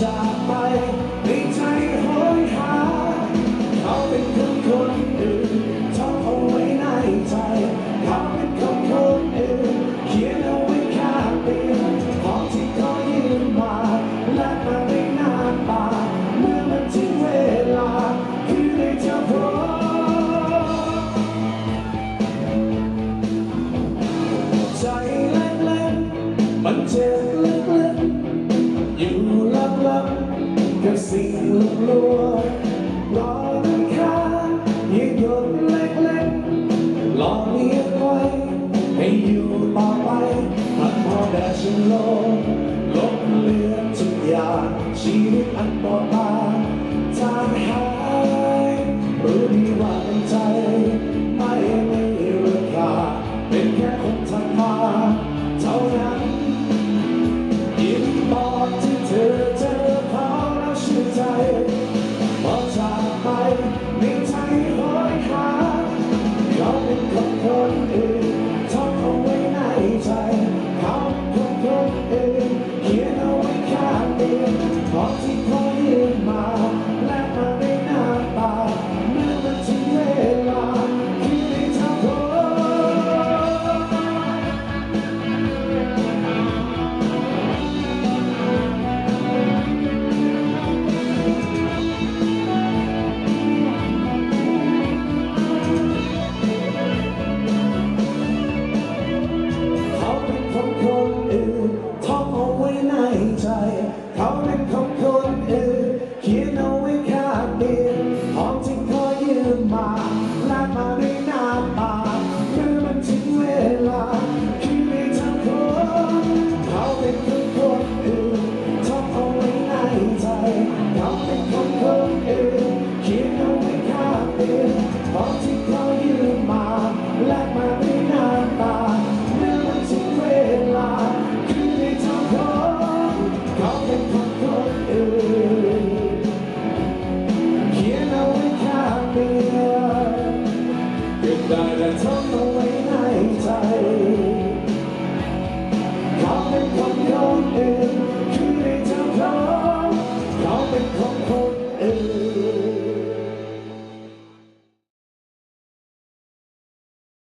shot. กับสิ่งลบลวงรอน้งค้ายืดหยุดเล็กๆหลอกเลี้ยงไว้ให้อยู่ต่อไปพักพอแดดฉันลงลบเลือนทุกอย่างชีวิตอันปลอดภัย Pode Calling, come.